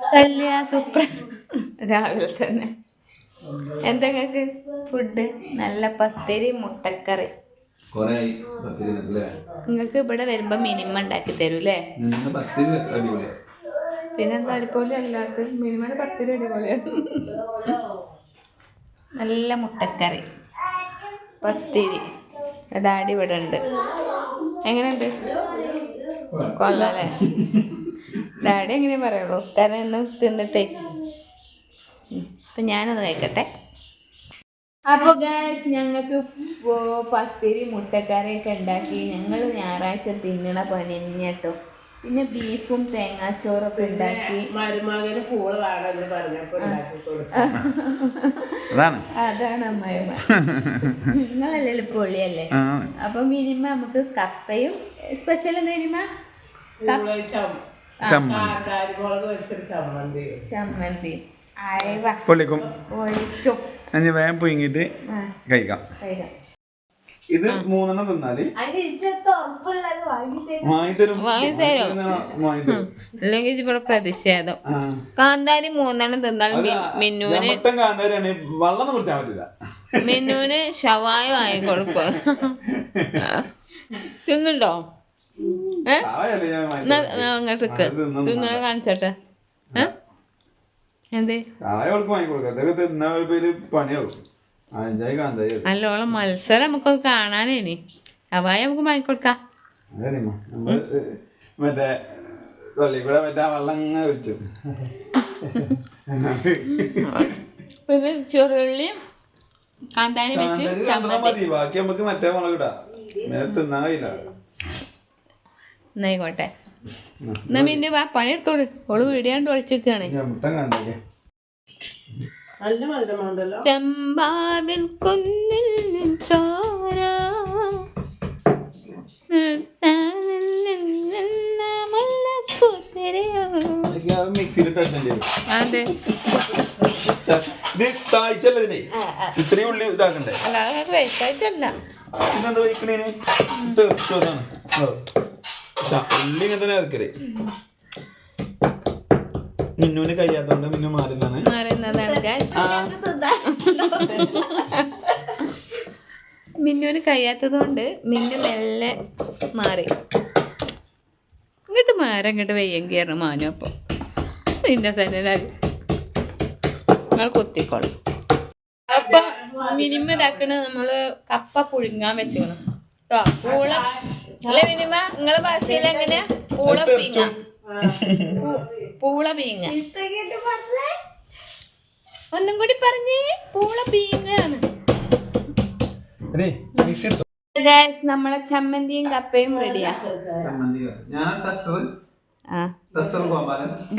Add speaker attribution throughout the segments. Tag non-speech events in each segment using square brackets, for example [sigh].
Speaker 1: ശല്യ സുപ്ര രാവിലെ തന്നെ. എന്തൊക്കെ ഫുഡ്? നല്ല പത്തിരി മുട്ടക്കറി. നിങ്ങൾക്ക് ഇവിടെ വരുമ്പോ മിനിമം ഉണ്ടാക്കി തരും
Speaker 2: നിന്ന് പത്തിരി വെച്ച അടിപൊളിയാ.
Speaker 1: പിന്നെ എന്താ അടിപൊളി അല്ലാത്ത? മിനിമം പത്തിരി അടിപൊളിയാണ് നല്ല മുട്ടക്കറി. പത്തിരി. ഡാഡി ഇവിടെ ഉണ്ട്. എങ്ങനെയുണ്ട്? കൊള്ളാല്ലേ ഡാഡി എങ്ങനെ പറയുള്ളൂ? കാരണം ഇന്ന് തിന്നിട്ടേ. അപ്പൊ ഞാനത് കഴിക്കട്ടെ അപ്പോൾ ഗാസ് ഞങ്ങൾക്ക് പത്തിരി മുട്ടക്കറി ഒക്കെ ഉണ്ടാക്കി. ഞങ്ങൾ ഞായറാഴ്ച തിന്നണ പണി തന്നെയാട്ടോ പിന്നെ ബീഫും തേങ്ങാച്ചോറൊക്കെ ഉണ്ടാക്കി.
Speaker 3: മരുമകന് പൂൾ വേണമെന്ന് പറഞ്ഞപ്പോ ഉണ്ടാക്കി കൊടുത്തു.
Speaker 2: അതാണ്.
Speaker 1: അമ്മായിമ്മ [laughs] നിങ്ങളല്ലേ പൊളിയല്ലേ അപ്പൊ മിനിമ നമുക്ക് കപ്പയും സ്പെഷ്യൽ എന്താ മിനിമ?
Speaker 2: ചമ്മന്തി. ഞാൻ വേഗം പുഴുങ്ങിയിട്ട് കഴിക്കാം. ഇത് മൂന്നെണ്ണം തിന്നാൽ?
Speaker 1: അല്ലെങ്കിൽ ഇവിടെ പ്രതിഷേധം. കാന്താരി മൂന്നെണ്ണം തിന്നാൽ
Speaker 2: മിന്നൂന് വെള്ളം കുടിച്ചാൽ പറ്റില്ല
Speaker 1: മിന്നൂന് ഷവായ വാങ്ങി കൊടുക്കും തിന്നുണ്ടോ? അങ്ങോട്ട് തിന്നണ കാണിച്ചോട്ടെ. എന്ത്. നല്ലോണം മത്സരം നമുക്ക് കാണാനേനി അവായ നമുക്ക് വാങ്ങിക്കൊടുക്കാം
Speaker 2: മറ്റേ വെള്ളം
Speaker 1: പിന്നെ ചെറുള്ളിയും കാന്താരി വെച്ച്
Speaker 2: മതി. ബാക്കി നമുക്ക് മറ്റേ മുളകിടാ നേരത്തെ തിന്നാൻ കഴിയില്ല.
Speaker 1: എന്നായിക്കോട്ടെ. എന്നാ പിന്നെ വാ പണിയെടുത്തോട് ഓൾ വീടിയാണ്ട് ഒളിച്ചിരിക്കാണ്. ചെമ്പാടിൻ കുന്നിൽ ചോര. അതെ.
Speaker 2: ഇത് താഴ്ചല്ല ഇതിനെ. ഇത്രയും ഉള്ളി ഇതാക്കണ്ടേ?
Speaker 1: അല്ല വേസ്റ്റ് ആയിട്ടല്ല.
Speaker 2: പിന്നെന്താ വയ്ക്കണേന്? ഇട്ട് വെച്ചതാണ്. ഉള്ളി ഇങ്ങനെ തന്നെ ഇറക്കൽ. മിന്നുവിന് കഴിയാത്തോണ്ട് മിന്നു മാറുന്നതാണ്.
Speaker 1: മിന്നുവിന് കഴിയാത്തത് കൊണ്ട് മിന്നു മെല്ലെ മാറി. ഇങ്ങോട്ട് മാറി ഇങ്ങോട്ട് വയ്യെങ്കിയായിരുന്നു മാനു അപ്പൊ. നിന്റെ സന്നലാൽ നിങ്ങൾ കുത്തിക്കോളും. അപ്പൊ മിനിമ ഇതാക്കണ നമ്മൾ കപ്പ പുഴുങ്ങാൻ വെച്ചിക്കണം കേട്ടോ പൂള അല്ലെ മിനിമ നിങ്ങളെ ഭാഷയിൽ എങ്ങനെയാ? പൂള പീങ്ങ. പൂള പീങ്ങ. ഒന്നും കൂടി പറഞ്ഞേ പൂള പീങ്ങാണ്. നമ്മളെ ചമ്മന്തിയും കപ്പയും റെഡിയാ.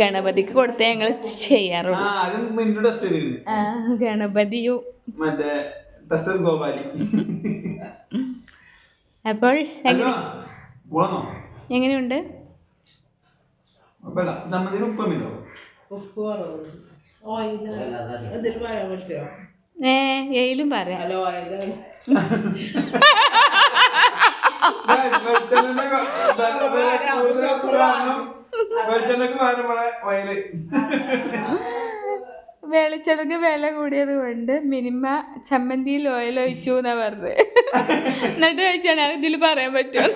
Speaker 1: ഗണപതിക്ക് കൊടുത്തേ ഞങ്ങൾ
Speaker 2: ആ
Speaker 1: ചെയ്യാറുള്ളൂ ഗണപതിയും.
Speaker 2: മറ്റേ ഗോപാലി
Speaker 1: അപ്പോൾ എങ്ങനെയുണ്ട്? ഏ എയിലും പറയാം.
Speaker 2: വെളിച്ചെണ്ണക്ക് പകരം വയൽ
Speaker 1: വെളിച്ചെണ്ണക്ക് വില കൂടിയത് കൊണ്ട് മിനിമ ചമ്മന്തിയിൽ ഓയിൽ ഒഴിച്ചു എന്നാ പറഞ്ഞത് എന്നിട്ട് ചോദിച്ചാണ് ഇതിൽ പറയാൻ
Speaker 2: പറ്റും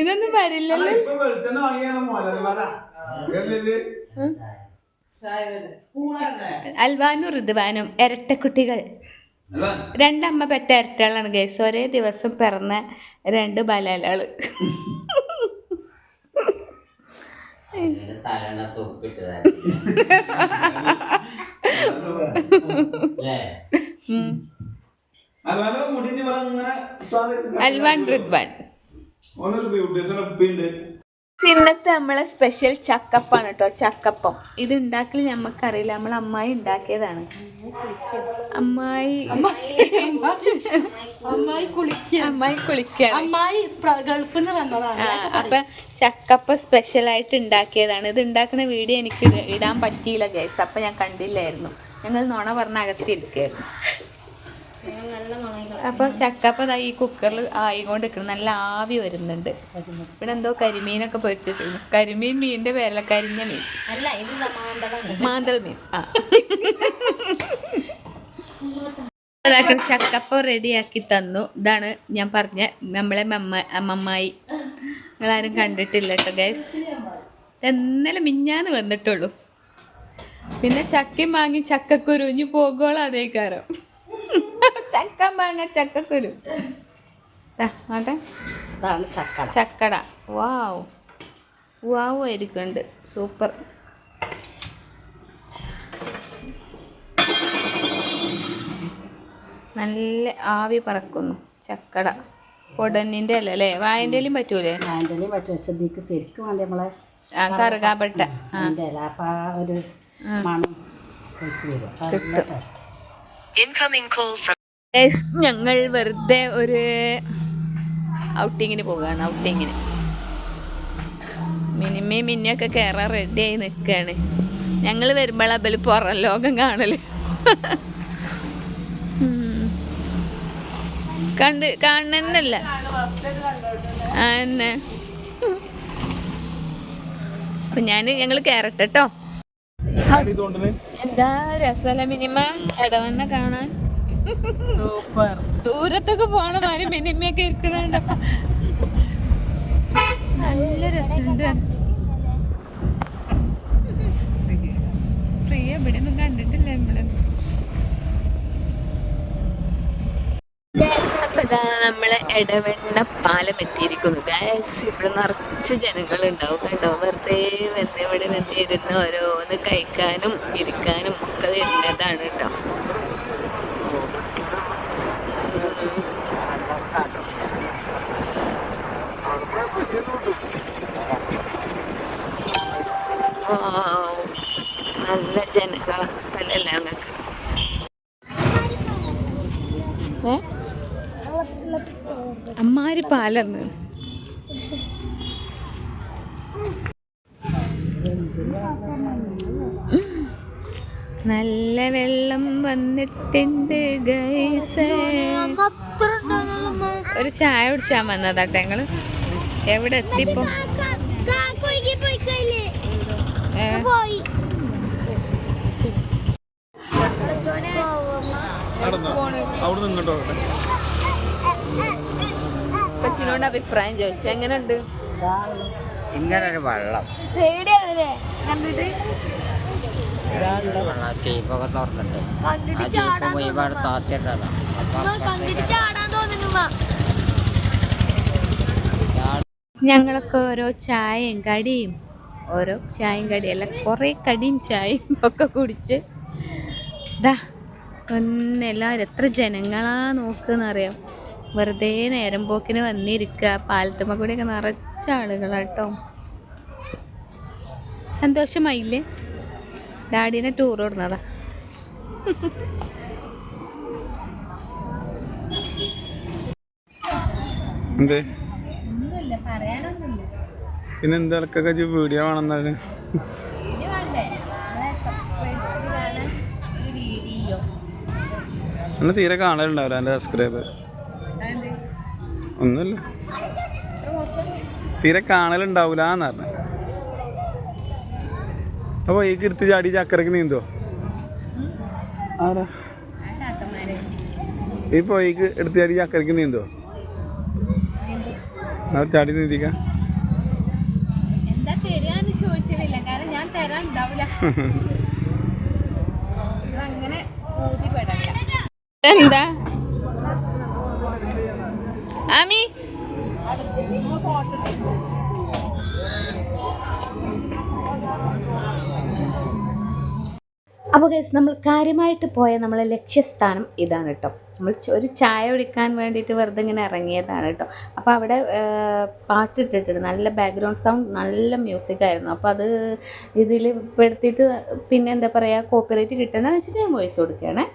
Speaker 1: ഇതൊന്നും വരില്ലല്ലോ. അൽവാനും ഋതുവാനും ഇരട്ടക്കുട്ടികൾ. രണ്ടമ്മ പെട്ട ഇരട്ടകളാണ് ഗൈസ് ഒരേ ദിവസം പിറന്ന രണ്ട് ബലാലാൾ.
Speaker 4: തലണ
Speaker 1: അൽവാൻ ഋദ്വാൻ ഇന്നത്തെ നമ്മളെ സ്പെഷ്യൽ ചക്കപ്പാണ് കേട്ടോ ചക്കപ്പം. ഇത് ഉണ്ടാക്കൽ ഞമ്മക്കറിയില്ല നമ്മളെ അമ്മായി ഉണ്ടാക്കിയതാണ്. അമ്മായി
Speaker 5: അമ്മായി കുളിക്കുക
Speaker 1: അമ്മായി കുളിക്കുക
Speaker 5: അമ്മായി ഗൾഫിൽ നിന്ന് വന്നതാണ്.
Speaker 1: അപ്പൊ ചക്കപ്പ സ്പെഷ്യൽ ആയിട്ട് ഉണ്ടാക്കിയതാണ്. ഇത് ഉണ്ടാക്കുന്ന വീഡിയോ എനിക്ക് ഇടാൻ പറ്റിയില്ല ഗൈസ് അപ്പൊ ഞാൻ കണ്ടില്ലായിരുന്നു. ഞങ്ങൾ നുണ പറഞ്ഞ അകത്തിരിക്കായിരുന്നു. അപ്പൊ ചക്കപ്പ ഈ കുക്കറിൽ ആയിക്കൊണ്ട് നിൽക്കണം നല്ല ആവി വരുന്നുണ്ട്. ഇവിടെ എന്തോ കരിമീനൊക്കെ പൊരിച്ചിട്ടുണ്ട്. കരിമീൻ മീനിന്റെ പേരല്ല കരിഞ്ഞ മീൻ.
Speaker 5: അല്ല ഇത്
Speaker 1: മാന്തൾ മീൻ. ആ. ചക്കപ്പ റെഡിയാക്കി തന്നു. ഇതാണ് ഞാൻ പറഞ്ഞ നമ്മളെ മമ്മ അമ്മമ്മായി നിങ്ങളാരും കണ്ടിട്ടില്ല കേട്ടോ ഗൈസ് ഇന്നലെ മിഞ്ഞാന്ന് വന്നിട്ടുള്ളൂ. പിന്നെ ചക്കയും വാങ്ങി ചക്കക്കുരു ഇനി പോകോളാം അതേ കാരം ചക്ക മാങ്ങ ചക്കക്കുരു.
Speaker 3: ചക്കട.
Speaker 1: വാവ്. വാവ് ആയിരിക്കുന്നുണ്ട്. സൂപ്പർ. നല്ല ആവി പറക്കുന്നു. ചക്കട. പൊടന്നിന്റെ അല്ല? അല്ലേ വായന്റെ ഇലയും പറ്റൂലേ.
Speaker 3: അതിന്റെ പറ്റും ശ്രദ്ധിക്ക് ശരിക്കും വേണ്ടി നമ്മളെ
Speaker 1: ആ കറുകാപ്പെട്ട. ആ.
Speaker 3: അതിന്റെ ഇല. അപ്പം ആ ഒരു മണം കഴിക്ക് വരും. അപ്പം നല്ല ടേസ്റ്റ്
Speaker 1: Guys, ഞങ്ങൾ വെറുതെ ഒരു ഔട്ടിങ്ങിന് പോവുകയാണ് ഔട്ടിങ്ങിന്. മിനിമി മിന്നിയൊക്കെ കയറാൻ ആയി നിൽക്കുകയാണ് ഞങ്ങൾ വരുമ്പോൾ അബൽ പുറം ലോകം കാണൽ. കണ്ട് കാണുന്നല്ല ആ എന്നെ. അപ്പൊ ഞാൻ ഞങ്ങൾ കയറട്ടെ കേട്ടോ എന്താ രസല മിനിമ? ഇടവണ്ണ കാണാൻ.
Speaker 3: സൂപ്പർ.
Speaker 1: ദൂരത്തൊക്കെ പോണ മാതിരി മിനിമയൊക്കെ ഇരിക്കുന്നുണ്ട്. നല്ല രസമുണ്ട്. പ്രിയ ഇവിടെ ഒന്നും കണ്ടിട്ടില്ല നമ്മൾ. നമ്മളെ ഇടവെണ്ണ പാലം എത്തിയിരിക്കുന്നു. ഗാസ് ഇവിടെ നിറച്ച് ജനങ്ങളുണ്ടാവും കേട്ടോ. വെറുതെ വന്ന് ഇവിടെ വന്നിരുന്ന് ഓരോന്ന് കഴിക്കാനും ഇരിക്കാനും ഒക്കെ വരുന്നതാണ് കേട്ടോ. നല്ല ജനക സ്ഥലമല്ല പാലന്ന്. നല്ല വെള്ളം വന്നിട്ടുണ്ട് ഒരു ചായ കുടിച്ചാൻ വന്നതാട്ടെ ഞങ്ങൾ. എവിടെ എത്തിപ്പോ?
Speaker 2: അവിടെ നിന്നിട്ടോ
Speaker 1: അപ്പച്ചിനോട് അഭിപ്രായം ചോദിച്ചു. എങ്ങനെയുണ്ട്?
Speaker 4: ഇങ്ങനൊരു വെള്ളം.
Speaker 5: കണ്ടിട്ട്?
Speaker 4: വെള്ളം തുറന്നിട്ട് ആ
Speaker 5: കണ്ടിട്ട്
Speaker 1: ഞങ്ങളൊക്കെ ഓരോ ചായയും കടിയും ഓരോ ചായയും കടിയും അല്ല കുറേ കടിയും ചായയും ഒക്കെ കുടിച്ച് ദാ ഒന്നെല്ലാവരും എത്ര ജനങ്ങളാ നോക്കുന്നറിയാം വെറുതെ നേരം പോക്കിന് വന്നിരിക്കുക പാലത്തുമ്മ കൂടെയൊക്കെ നിറച്ച ആളുകളാട്ടോ. സന്തോഷമായില്ലേ? ഡാഡീനെ ടൂർ ഓടുന്നതാ.
Speaker 2: പിന്നെ എന്തൊക്കെ വീഡിയോ വേണമെന്നാണ് തീരെ കാണലുണ്ടാവില്ല എന്റെ സബ്സ്ക്രൈബേഴ്സ് ഒന്നുമില്ല. തീരെ കാണലുണ്ടാവൂല എന്ന് പറഞ്ഞു അപ്പൊ ഈ കിരുത്തി ചാടി ചക്കരക്ക് നീന്തോ ആരാ? ഈ പോയിക്ക് എടുത്ത് ചാടി ചക്കരക്ക് നീന്തോ ചാടി നീന്തിക്കാം.
Speaker 1: എന്താ? [laughs] അപ്പോൾ ഗൈസ് നമ്മൾ കാര്യമായിട്ട് പോയ നമ്മളെ ലക്ഷ്യസ്ഥാനം ഇതാണ് കേട്ടോ. നമ്മൾ ഒരു ചായ കുടിക്കാൻ വേണ്ടിയിട്ട് വെറുതെ ഇങ്ങനെ ഇറങ്ങിയതാണ് കേട്ടോ. അപ്പോൾ അവിടെ പാട്ടിട്ടിട്ടുണ്ട് നല്ല ബാക്ക്ഗ്രൗണ്ട് സൗണ്ട് നല്ല മ്യൂസിക് ആയിരുന്നു. അപ്പോൾ അത് ഇതിൽ പെടുത്തിയിട്ട് പിന്നെ എന്താ പറയുക കോപ്പിറൈറ്റ് കിട്ടണമെന്ന് വെച്ചിട്ട് ഞാൻ വോയിസ് കൊടുക്കുകയാണേ.